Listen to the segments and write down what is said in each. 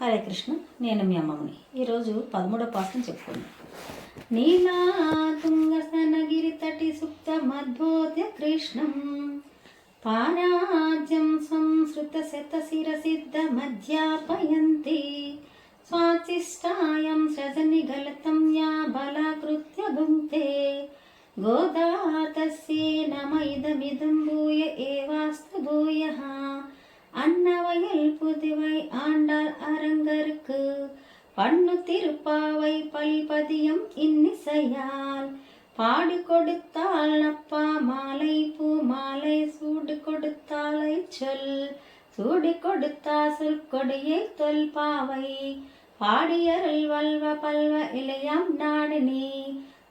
హరే కృష్ణ నేను మీ అమ్మమ్మని. ఈరోజు పదమూడో పాఠం చెప్పుకున్నాను నీలా తుంగసనగిరి తటి సుప్త మద్భోద్య కృష్ణం. పారాజ్యం సంస్కృత శత శిర సిద్ధ మధ్యాపయంతి. స్వాచిష్టాయం సజని గలతం యా బలాకృత్య భుంక్తే గోదాతస్యే నమ ఇదమిదం భూయ ఏవాస్తు భూయః. அன்னவையில் புதுவை ஆண்டாள் அரங்கருக்கு. பண்ணு திருப்பாவை பல்பதியம் இன்னிசையால். பாடு கொடுத்தால் அப்பா மாலை பூ மாலை சூடு கொடுத்தாலை சொல். சூடு கொடுத்தா சொல் கொடியை தொல் பாவை. பாடியருள் வல்வ பல்வ இளையாம் நாடினி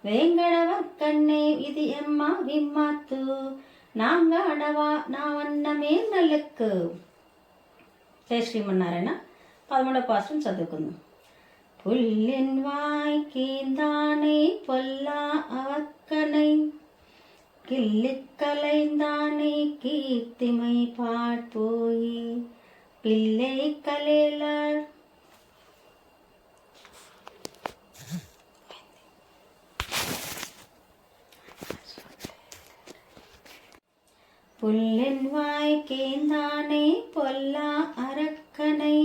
வேங்கடவர் கண்ணே இது எம்மா விம்மாத்து. நாங்க அடவா நான் வண்ணமே நல்லுக்கு జయ శ్రీమన్నారాయణ పదమూడవ పాశ్రం చదువుకుందాం புல்லின்வாய் கீந்தானை பொல்லா அவக்கனை கிள்ளிக்கலைந்தானை கீர்த்திமை பாட்போயே பிள்ளை கலைலர் புல்லன் வாய்க்கேந்தானே பொல்லா அரக்கனை.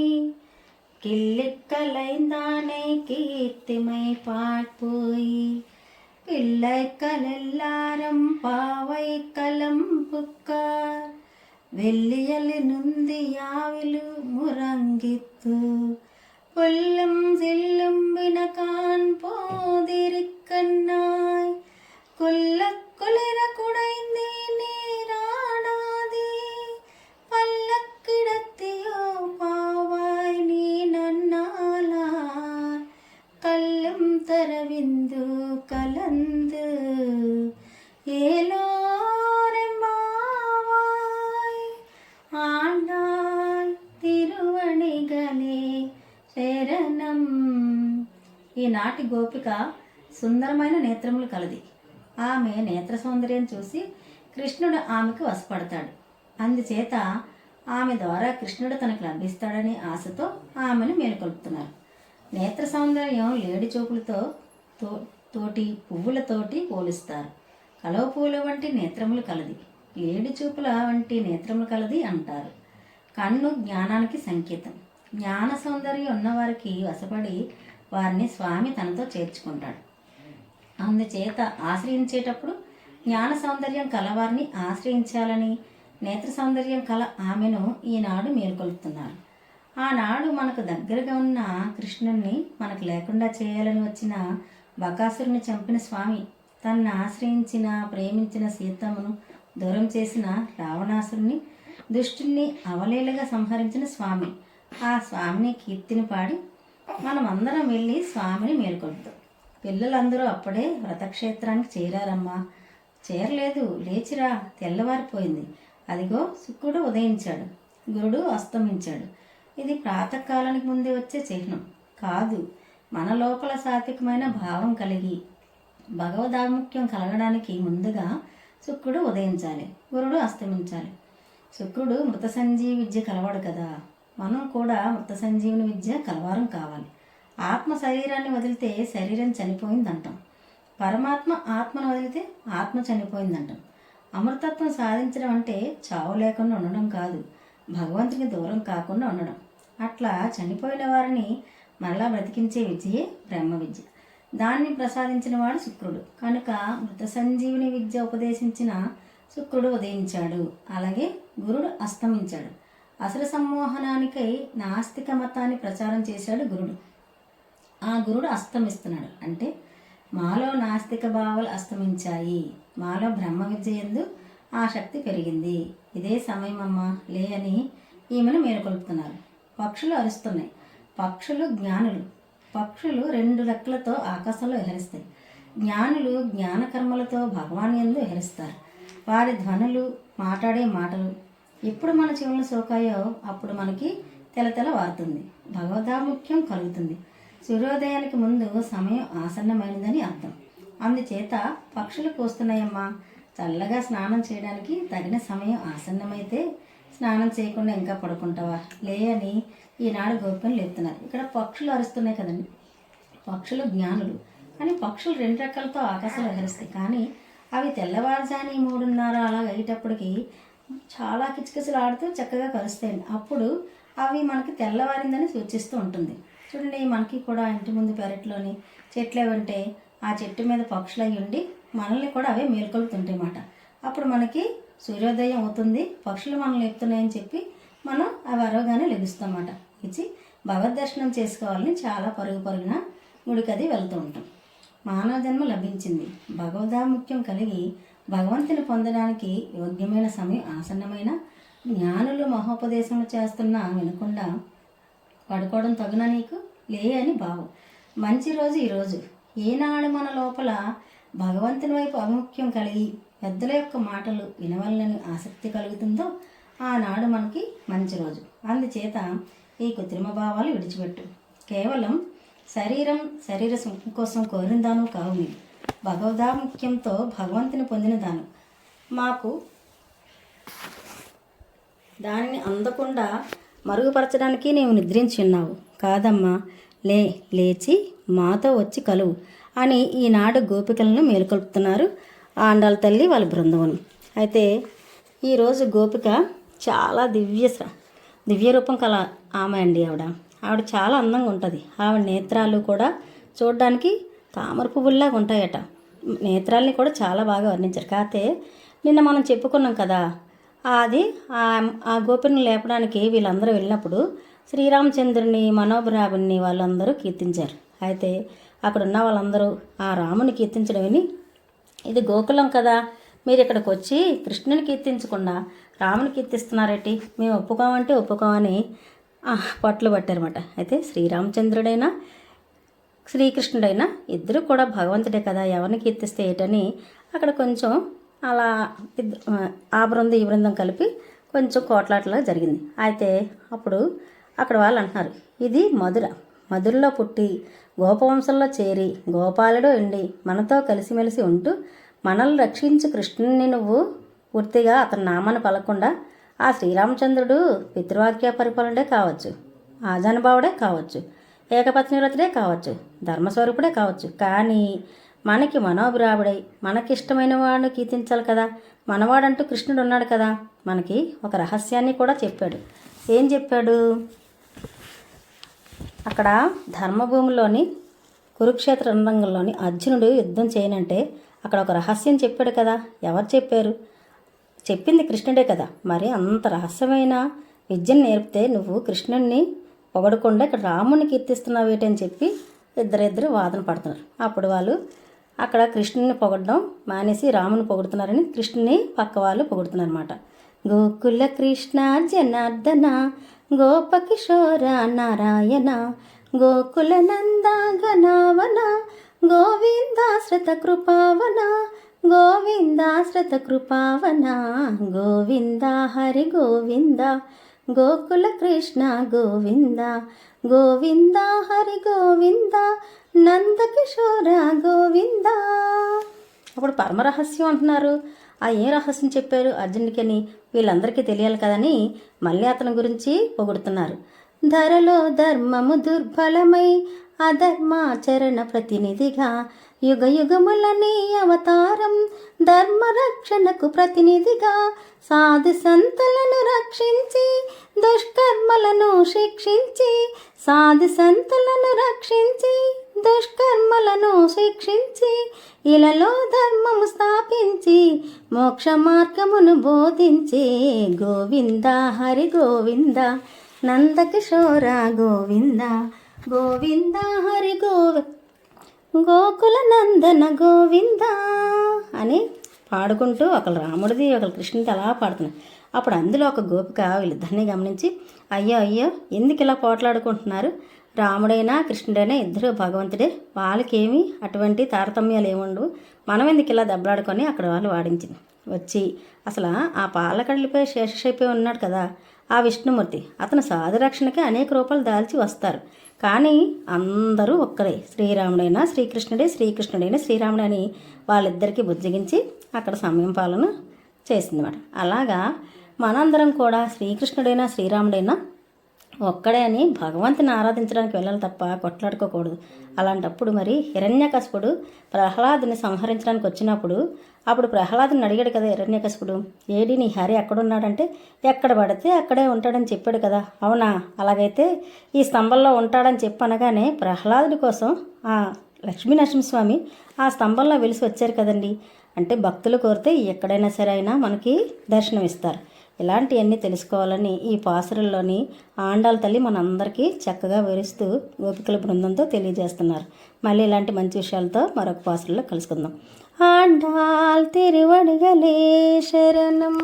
கிள்ளிக் கலைந்தானே கீர்த்திமை பாட்போய் பிள்ளைக்கள் எல்லாரும் பாவை கலம்புக்கார் வெள்ளியலு நுந்தியாவிலு முறங்கித்து கொல்லும் செல்லும் வினகான் போதிருக்கண்ணாய். கொல்ல குளிர குடைந்தேனே ఈనాటి గోపిక సుందరమైన నేత్రములు కలది. ఆమె నేత్ర సౌందర్యం చూసి కృష్ణుడు ఆమెకు వశపడతాడు. అందుచేత ఆమె ద్వారా కృష్ణుడు తనకు లభిస్తాడనే ఆశతో ఆమెను మేలుకొల్పుతున్నారు. నేత్ర సౌందర్యం లేడి చూపులతో తో తోటి పువ్వులతోటి పోలుస్తారు. కలవ పువ్వుల వంటి నేత్రములు కలది. లేడి చూపుల వంటి నేత్రములు కలది అంటారు. కన్ను జ్ఞానానికి సంకేతం. జ్ఞాన సౌందర్యం ఉన్నవారికి వశపడి వారిని స్వామి తనతో చేర్చుకుంటాడు. అందుచేత ఆశ్రయించేటప్పుడు జ్ఞాన సౌందర్యం కలవారిని ఆశ్రయించాలని నేత్ర సౌందర్యం కల ఆమెను ఈనాడు మేల్కొల్పుతున్నారు. ఆనాడు మనకు దగ్గరగా ఉన్న కృష్ణుణ్ణి మనకు లేకుండా చేయాలని వచ్చిన బకాసురుని చంపిన స్వామి తనను ఆశ్రయించిన ప్రేమించిన సీతమ్మను దూరం చేసిన రావణాసురుని దుష్టుని అవలీలగా సంహరించిన స్వామి ఆ స్వామిని కీర్తిని పాడి మనం అందరం వెళ్ళి స్వామిని మేల్కొల్పుతాం పిల్లలందరూ అప్పుడే వ్రతక్షేత్రానికి చేరారమ్మా. చేరలేదు లేచిరా తెల్లవారిపోయింది. అదిగో శుక్రుడు ఉదయించాడు గురుడు అస్తమించాడు. ఇది ప్రాతకాలానికి ముందే వచ్చే చిహ్నం. కాదు మన లోపల సాత్వికమైన భావం కలిగి భగవదాముఖ్యం కలగడానికి ముందుగా శుక్రుడు ఉదయించాలి గురుడు అస్తమించాలి. శుక్రుడు మృత సంజీవి విద్య కలవాడు కదా. మనం కూడా మృత సంజీవుని విద్య కలవారం కావాలి. ఆత్మ శరీరాన్ని వదిలితే శరీరం చనిపోయిందంటాం. పరమాత్మ ఆత్మను వదిలితే ఆత్మ చనిపోయిందంటాం. అమృతత్వం సాధించడం అంటే చావు లేకుండా ఉండడం కాదు. భగవంతునికి దూరం కాకుండా ఉండడం. అట్లా చనిపోయిన వారిని మరలా బ్రతికించే విద్యయే బ్రహ్మ విద్య. దాన్ని ప్రసాదించిన వాడు శుక్రుడు. కనుక మృత సంజీవుని విద్య ఉపదేశించిన శుక్రుడు ఉదయించాడు. అలాగే గురుడు అస్తమించాడు. అసుర సమ్మోహనానికై నాస్తిక మతాన్ని ప్రచారం చేశాడు గురుడు. ఆ గురుడు అస్తమిస్తున్నాడు. అంటే మాలో నాస్తిక భావాలు అస్తమించాయి. మాలో బ్రహ్మ విద్య ఎందు ఆ శక్తి పెరిగింది. ఇదే సమయం అమ్మ లే అని ఈమెను మేలుకొల్పుతున్నారు. పక్షులు అరుస్తున్నాయి. పక్షులు జ్ఞానులు. పక్షులు రెండు రెక్కలతో ఆకాశంలో విహరిస్తాయి జ్ఞానులు జ్ఞానకర్మలతో భగవాన్ ఎందు విహరిస్తారు వారి ధ్వనులు మాట్లాడే మాటలు ఎప్పుడు మన చెవులను సోకాయో అప్పుడు మనకి తెలతెల వారుతుంది. భగవదాముఖ్యం కలుగుతుంది. సూర్యోదయానికి ముందు సమయం ఆసన్నమైనదని అర్థం. అందుచేత పక్షులు కూస్తున్నాయమ్మా. చల్లగా స్నానం చేయడానికి తగిన సమయం ఆసన్నమైతే స్నానం చేయకుండా ఇంకా పడుకుంటావా? లే అని ఈనాడు గోపికలు లేపుతున్నారు. ఇక్కడ పక్షులు అరుస్తున్నాయి కదండి. పక్షులు జ్ఞానులు. కానీ పక్షులు రెండు రకాలతో ఆకాశంలో ఎగరిస్తాయి కానీ అవి తెల్లవారుజాని మూడున్నర అలా అయ్యేటప్పటికి చాలా కిచకిచలు ఆడుతూ చక్కగా కలుస్తాయండి అప్పుడు అవి మనకి తెల్లవారిందని సూచిస్తూ ఉంటుంది. చూడండి మనకి కూడా ఇంటి ముందు పెరట్లోని చెట్లు ఉంటే ఆ చెట్టు మీద పక్షులు అవి ఉండి మనల్ని కూడా అవే మేల్కొలుతుంటాయి అన్నమాట. అప్పుడు మనకి సూర్యోదయం అవుతుంది పక్షులు మనల్ని లేపుతున్నాయని చెప్పి మనం అవి అరవగానే లెగుస్తామన్నమాట ఇచ్చి భగవద్ దర్శనం చేసుకోవాలని చాలా పరుగు పరుగున గుడికది వెళ్తూ ఉంటాం. మానవ జన్మ లభించింది. భగవదాముఖ్యం కలిగి భగవంతుని పొందడానికి యోగ్యమైన సమయం ఆసన్నమైన జ్ఞానులు మహోపదేశములు చేస్తున్నా వినకుండా పడుకోవడం తగునా నీకు? లే అని భావం మంచి రోజు ఈరోజు ఏనాడు మన లోపల భగవంతుని వైపు అభిముఖ్యం కలిగి పెద్దల యొక్క మాటలు వినవలనని ఆసక్తి కలుగుతుందో ఆనాడు మనకి మంచి రోజు. అందుచేత ఈ కృత్రిమ భావాలు విడిచిపెట్టు. కేవలం శరీరం శరీర సుఖం కోసం కోరిందాను కావు మీరు. భగవదాముఖ్యంతో భగవంతుని పొందిన పొందినదాను మాకు దానిని అందకుండా మరుగుపరచడానికి నీవు నిద్రించి ఉన్నావు. కాదమ్మా లే లేచి మాతో వచ్చి కలువు అని ఈనాడు గోపికలను మేలుకొల్పుతున్నారు ఆండాల తల్లి వాళ్ళ బృందవనం అయితే ఈరోజు గోపిక చాలా దివ్య దివ్య రూపం కల ఆమె అండి ఆవిడ. ఆవిడ చాలా అందంగా ఉంటుంది. ఆవిడ నేత్రాలు కూడా చూడడానికి తామర పువ్వుల్లాగా ఉంటాయట. నేత్రాల్ని కూడా చాలా బాగా వర్ణించారు. కాకపోతే నిన్న మనం చెప్పుకున్నాం కదా అది ఆ గోపిని లేపడానికి వీళ్ళందరూ వెళ్ళినప్పుడు శ్రీరామచంద్రుని మనోభరాబుని వాళ్ళందరూ కీర్తించారు. అయితే అక్కడున్న వాళ్ళందరూ ఆ రాముని కీర్తించడం విని ఇది గోకులం కదా మీరు ఇక్కడికి వచ్చి కృష్ణుని కీర్తించకుండా రాముని కీర్తిస్తున్నారేటి? మేము ఒప్పుకోమంటే ఒప్పుకోమని పట్లు పట్టారన్నమాట అయితే శ్రీరామచంద్రుడైనా శ్రీకృష్ణుడైనా ఇద్దరు కూడా భగవంతుడే కదా ఎవరిని కీర్తిస్తే ఏటని అక్కడ కొంచెం అలా ఆ బృందం ఈ బృందం కలిపి కొంచెం కోట్లాటలా జరిగింది. అయితే అప్పుడు అక్కడ వాళ్ళు అంటున్నారు ఇది మధుర. మధురలో పుట్టి గోపవంశంలో చేరి గోపాలుడు ఎండి మనతో కలిసిమెలిసి ఉంటూ మనల్ని రక్షించు కృష్ణుని నువ్వు పూర్తిగా అతని నామాన్ని పలకుండా ఆ శ్రీరామచంద్రుడు పితృవాక్య పరిపాలనే కావచ్చు ఆజానుభావుడే కావచ్చు. ఏకపత్నివ్రతుడే కావచ్చు ధర్మస్వరూపుడే కావచ్చు. కానీ మనకి మనోభిరావుడై మనకిష్టమైన వాడిని కీర్తించాలి కదా. మనవాడంటూ కృష్ణుడు ఉన్నాడు కదా. మనకి ఒక రహస్యాన్ని కూడా చెప్పాడు. ఏం చెప్పాడు? అక్కడ ధర్మభూమిలోని కురుక్షేత్ర రంగంలోని అర్జునుడు యుద్ధం చేయనంటే అక్కడ ఒక రహస్యం చెప్పాడు కదా. ఎవరు చెప్పారు? చెప్పింది కృష్ణుడే కదా. మరి అంత రహస్యమైన విద్యను నేర్పితే నువ్వు కృష్ణుడిని పొగడకుండా ఇక్కడ రాముని కీర్తిస్తున్నావు ఏంటని చెప్పి ఇద్దరిద్దరు వాదన పడుతున్నారు. అప్పుడు వాళ్ళు అక్కడ కృష్ణుని పొగడడం మానేసి రాముని పొగుడుతున్నారని కృష్ణుని పక్క వాళ్ళు పొగుడుతున్నారన్నమాట. గోకుల కృష్ణ జనార్దన గోపకిషోర నారాయణ గోకుల నందాగనావన గోవిందాశ్రత కృపావన గోవిందాశ్రత కృపావన గోవింద హరి గోవింద గోకుల కృష్ణ గోవింద గోవింద హరి గోవింద నందకిషోర గోవింద. అప్పుడు పరమరహస్యం అంటున్నారు. ఆ ఏ రహస్యం చెప్పారు అర్జునుడికని వీళ్ళందరికీ తెలియాలి కదని మళ్ళీ అతని గురించి పొగుడుతున్నారు. ధరలో ధర్మము దుర్బలమై అధర్మాచరణ ప్రతినిధిగా యుగ యుగములని అవతారం ధర్మరక్షణకు ప్రతినిధిగా సాధు సంతులను రక్షించి దుష్కర్మలను శిక్షించి సాధు సంతులను రక్షించి దుష్కర్మలను శిక్షించి ఇలలో ధర్మము స్థాపించి మోక్ష మార్గమును బోధించి గోవింద హరి గోవింద నందకిశోర గోవింద గోవింద హరి గోవింద. గోకుల నందన గోవింద అని పాడుకుంటూ ఒకరు రాముడిది ఒకరు కృష్ణుడిది అలా పాడుతున్నారు. అప్పుడు అందులో ఒక గోపిక వీళ్ళిద్దరిని గమనించి అయ్యో అయ్యో ఎందుకు ఇలా పోట్లాడుకుంటున్నారు? రాముడైనా కృష్ణుడైనా ఇద్దరు భగవంతుడే వాళ్ళకేమి అటువంటి తారతమ్యాలు ఏముండవు మనం ఎందుకు ఇలా దెబ్బలాడుకొని అక్కడ వాళ్ళు వాడించింది? వచ్చి అసలు ఆ పాలకడలిపై శేషశైపై ఉన్నాడు కదా ఆ విష్ణుమూర్తి. అతను సాధురక్షణకి అనేక రూపాలు దాల్చి వస్తారు. కానీ అందరూ ఒక్కరే. శ్రీరాముడైనా శ్రీకృష్ణుడే శ్రీకృష్ణుడైనా శ్రీరాముడని అని వాళ్ళిద్దరికీ బుజ్జగించి అక్కడ సమయం పాలన చేసిందన్నమాట. అలాగా మనందరం కూడా శ్రీకృష్ణుడైనా శ్రీరాముడైనా ఒక్కడే అని భగవంతుని ఆరాధించడానికి వెళ్ళాలి తప్ప కొట్లాడుకోకూడదు. అలాంటప్పుడు మరి హిరణ్యకశపుడు ప్రహ్లాదుని సంహరించడానికి వచ్చినప్పుడు అప్పుడు ప్రహ్లాదుని అడిగాడు కదా హిరణ్యకశపుడు ఏడి నీ హరి ఎక్కడున్నాడంటే ఎక్కడ పడితే అక్కడే ఉంటాడని చెప్పాడు కదా. అవునా? అలాగైతే ఈ స్తంభంలో ఉంటాడని చెప్పనగానే ప్రహ్లాదుడి కోసం ఆ లక్ష్మీ నరసింహస్వామి ఆ స్తంభంలో వెలిసి వచ్చారు కదండి. అంటే భక్తులు కోరితే ఎక్కడైనా సరే అయినా మనకి దర్శనం ఇస్తారు ఇలాంటివన్నీ తెలుసుకోవాలని ఈ పాసురల్లోని ఆండాల తల్లి మనందరికీ చక్కగా వివరిస్తూ గోపికల బృందంతో తెలియజేస్తున్నారు. మళ్ళీ ఇలాంటి మంచి విషయాలతో మరొక పాసురల్లో కలుసుకుందాం. ఆండాల్ తిరువడుగలే శరణం